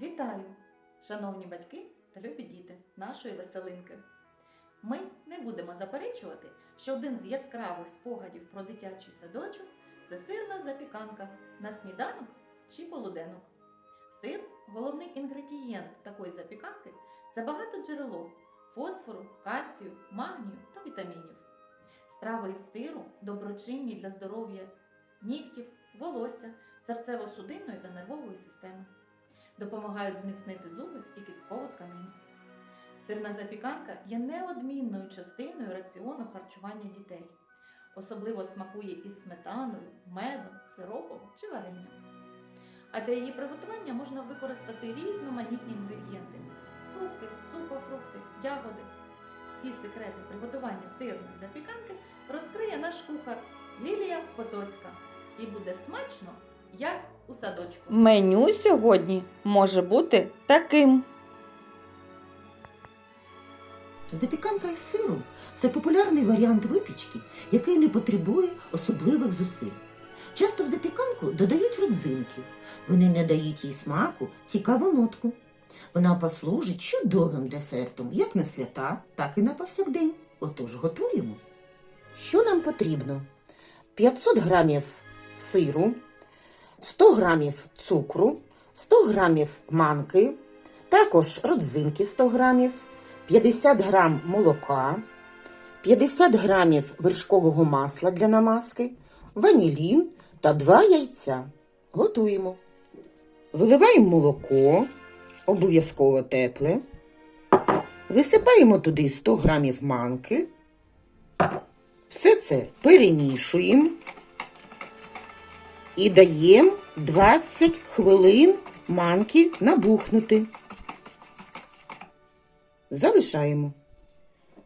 Вітаю, шановні батьки та любі діти нашої веселинки. Ми не будемо заперечувати, що один з яскравих спогадів про дитячий садочок це сирна запіканка на сніданок чи полуденок. Сир головний інгредієнт такої запіканки це багатоджерело фосфору, кальцію, магнію та вітамінів. Страви із сиру доброчинні для здоров'я нігтів, волосся, серцево-судинної та нервової системи. Допомагають зміцнити зуби і кісткову тканину. Сирна запіканка є неодмінною частиною раціону харчування дітей. Особливо смакує із сметаною, медом, сиропом чи варенням. А для її приготування можна використати різноманітні інгредієнти: фрукти, сухофрукти, ягоди. Всі секрети приготування сирної запіканки розкриє наш кухар Лілія Потоцька. І буде смачно, як у садочку. Меню сьогодні може бути таким. Запіканка із сиру це популярний варіант випічки, який не потребує особливих зусиль. Часто в запіканку додають родзинки. Вони не дають їй смаку, цікаву нотку. Вона послужить чудовим десертом як на свята, так і на повсякдень. Отож готуємо. Що нам потрібно? 500 грамів сиру, 100 грамів цукру, 100 грамів манки, також родзинки 100 грамів, 50 грам молока, 50 грамів вершкового масла для намазки, ванілін та 2 яйця. Готуємо. Виливаємо молоко, обов'язково тепле. Висипаємо туди 100 грамів манки. Все це перемішуємо і даємо 20 хвилин манки набухнути. Залишаємо.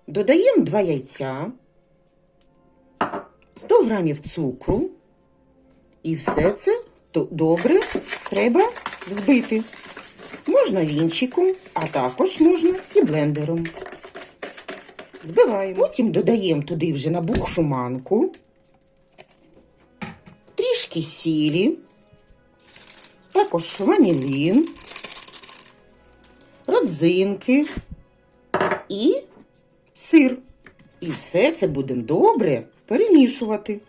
Додаємо 2 яйця, 100 грамів цукру. І все це добре треба взбити. Можна вінчиком, а також можна і блендером. Збиваємо. Потім додаємо туди вже набухшу манку, трішки сілі, також ванілін, родзинки і сир. І все це будемо добре перемішувати.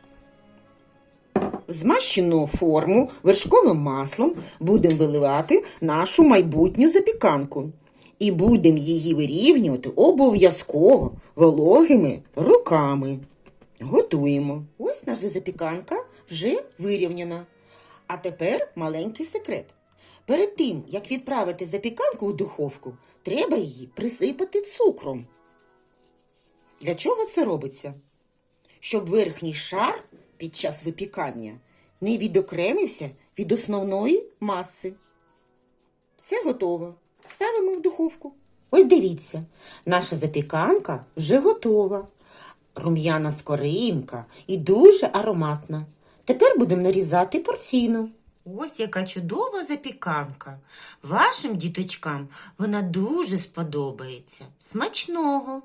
Змащену форму вершковим маслом будемо виливати нашу майбутню запіканку. І будемо її вирівнювати обов'язково вологими руками. Готуємо. Ось наша запіканка вже вирівняна. А тепер маленький секрет. Перед тим, як відправити запіканку у духовку, треба її присипати цукром. Для чого це робиться? Щоб верхній шар під час випікання не відокремився від основної маси. Все готово. Ставимо в духовку. Ось дивіться, наша запіканка вже готова. Рум'яна скоринка і дуже ароматна. Тепер будемо нарізати порційно. Ось яка чудова запіканка. Вашим діточкам вона дуже сподобається. Смачного!